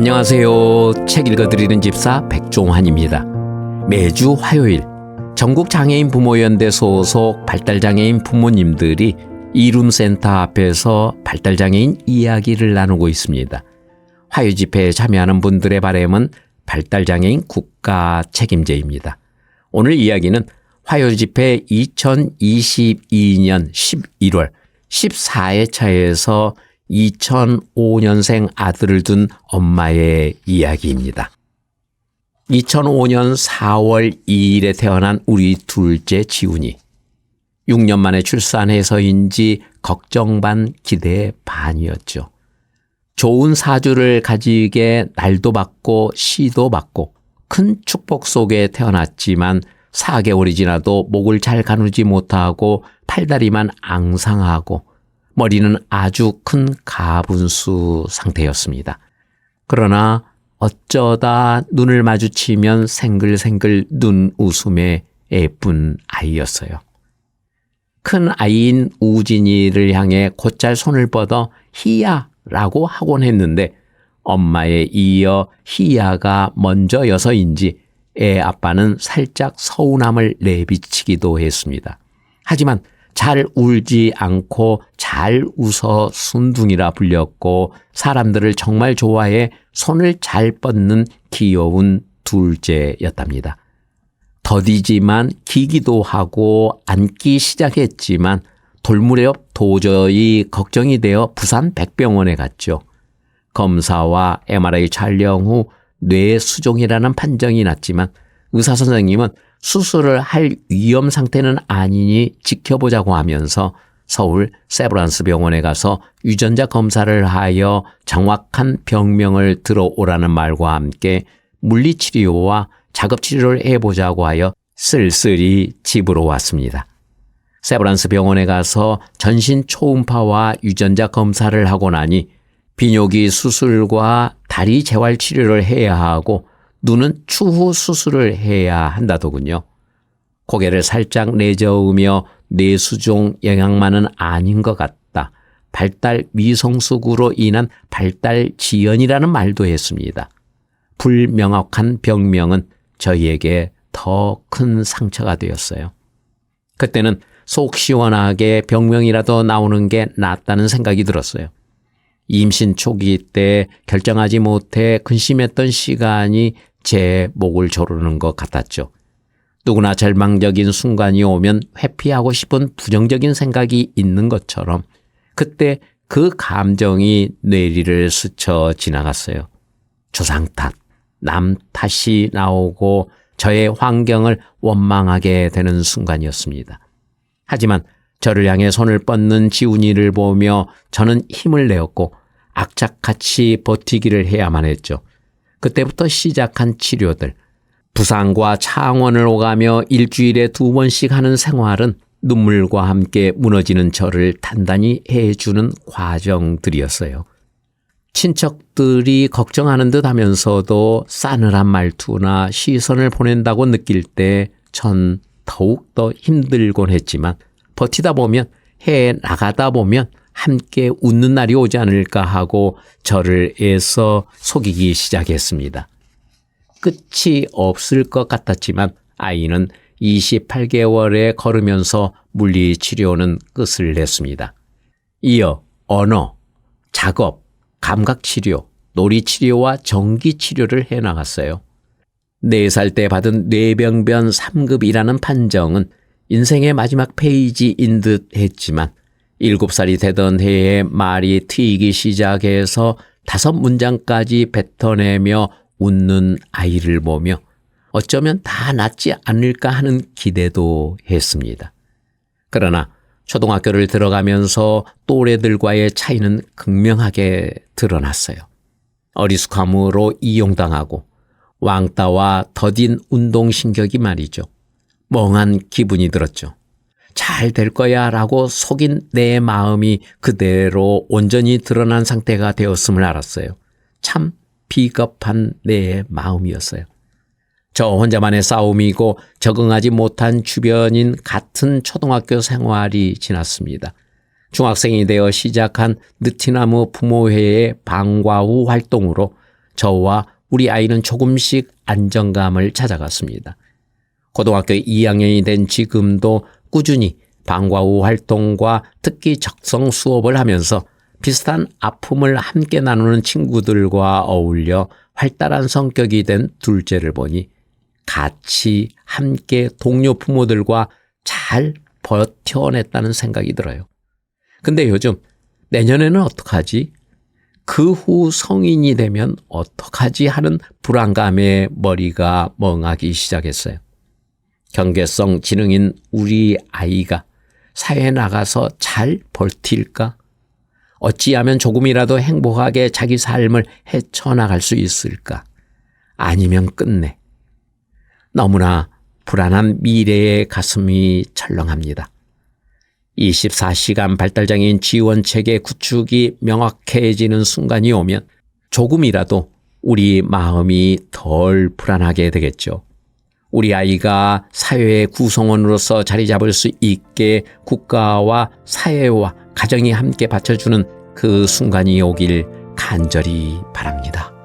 안녕하세요. 책 읽어드리는 집사 백종환입니다. 매주 화요일 전국 장애인 부모연대 소속 발달장애인 부모님들이 이룸센터 앞에서 발달장애인 이야기를 나누고 있습니다. 화요 집회에 참여하는 분들의 바램은 발달장애인 국가 책임제입니다. 오늘 이야기는 화요 집회 2022년 11월 14회차에서 2005년생 아들을 둔 엄마의 이야기입니다. 2005년 4월 2일에 태어난 우리 둘째 지훈이 6년 만에 출산해서인지 걱정 반 기대 반이었죠. 좋은 사주를 가지게 날도 받고 시도 받고 큰 축복 속에 태어났지만 4개월이 지나도 목을 잘 가누지 못하고 팔다리만 앙상하고 머리는 아주 큰 가분수 상태였습니다. 그러나 어쩌다 눈을 마주치면 생글생글 눈 웃음의 예쁜 아이였어요. 큰 아이인 우진이를 향해 곧잘 손을 뻗어 희야 라고 하곤 했는데 엄마에 이어 희야가 먼저여서인지 애 아빠는 살짝 서운함을 내비치기도 했습니다. 하지만 잘 울지 않고 잘 웃어 순둥이라 불렸고 사람들을 정말 좋아해 손을 잘 뻗는 귀여운 둘째였답니다. 더디지만 기기도 하고 앉기 시작했지만 돌무렵 옆 도저히 걱정이 되어 부산 백병원에 갔죠. 검사와 MRI 촬영 후 뇌수종이라는 판정이 났지만 의사 선생님은 수술을 할 위험 상태는 아니니 지켜보자고 하면서 서울 세브란스 병원에 가서 유전자 검사를 하여 정확한 병명을 들어오라는 말과 함께 물리치료와 작업치료를 해보자고 하여 쓸쓸히 집으로 왔습니다. 세브란스 병원에 가서 전신 초음파와 유전자 검사를 하고 나니 비뇨기 수술과 다리 재활 치료를 해야 하고 눈은 추후 수술을 해야 한다더군요. 고개를 살짝 내저으며 뇌수종 영향만은 아닌 것 같다. 발달 미성숙으로 인한 발달 지연이라는 말도 했습니다. 불명확한 병명은 저희에게 더 큰 상처가 되었어요. 그때는 속 시원하게 병명이라도 나오는 게 낫다는 생각이 들었어요. 임신 초기 때 결정하지 못해 근심했던 시간이 제 목을 조르는 것 같았죠. 누구나 절망적인 순간이 오면 회피하고 싶은 부정적인 생각이 있는 것처럼 그때 그 감정이 뇌리를 스쳐 지나갔어요. 조상 탓, 남 탓이 나오고 저의 환경을 원망하게 되는 순간이었습니다. 하지만 저를 향해 손을 뻗는 지훈이를 보며 저는 힘을 내었고 악착같이 버티기를 해야만 했죠. 그때부터 시작한 치료들, 부산과 창원을 오가며 일주일에 두 번씩 하는 생활은 눈물과 함께 무너지는 저를 단단히 해주는 과정들이었어요. 친척들이 걱정하는 듯 하면서도 싸늘한 말투나 시선을 보낸다고 느낄 때 전 더욱 더 힘들곤 했지만 버티다 보면 해 나가다 보면 함께 웃는 날이 오지 않을까 하고 저를 애써 속이기 시작했습니다. 끝이 없을 것 같았지만 아이는 28개월에 걸으면서 물리치료는 끝을 냈습니다. 이어 언어, 작업, 감각치료, 놀이치료와 전기치료를 해나갔어요. 4살 때 받은 뇌병변 3급이라는 판정은 인생의 마지막 페이지인 듯 했지만 일곱 살이 되던 해에 말이 트이기 시작해서 다섯 문장까지 뱉어내며 웃는 아이를 보며 어쩌면 다 낫지 않을까 하는 기대도 했습니다. 그러나 초등학교를 들어가면서 또래들과의 차이는 극명하게 드러났어요. 어리숙함으로 이용당하고 왕따와 더딘 운동신경이 말이죠. 멍한 기분이 들었죠. 잘 될 거야 라고 속인 내 마음이 그대로 온전히 드러난 상태가 되었음을 알았어요. 참 비겁한 내 마음이었어요. 저 혼자만의 싸움이고 적응하지 못한 주변인 같은 초등학교 생활이 지났습니다. 중학생이 되어 시작한 느티나무 부모회의 방과 후 활동으로 저와 우리 아이는 조금씩 안정감을 찾아갔습니다. 고등학교 2학년이 된 지금도 꾸준히 방과 후 활동과 특기 적성 수업을 하면서 비슷한 아픔을 함께 나누는 친구들과 어울려 활달한 성격이 된 둘째를 보니 같이 함께 동료 부모들과 잘 버텨냈다는 생각이 들어요. 근데 요즘 내년에는 어떡하지? 그 후 성인이 되면 어떡하지 하는 불안감에 머리가 멍하기 시작했어요. 경계성 지능인 우리 아이가 사회에 나가서 잘 버틸까? 어찌하면 조금이라도 행복하게 자기 삶을 헤쳐나갈 수 있을까? 아니면 끝내. 너무나 불안한 미래의 가슴이 철렁합니다. 24시간 발달장애인 지원 체계 구축이 명확해지는 순간이 오면 조금이라도 우리 마음이 덜 불안하게 되겠죠. 우리 아이가 사회의 구성원으로서 자리 잡을 수 있게 국가와 사회와 가정이 함께 받쳐주는 그 순간이 오길 간절히 바랍니다.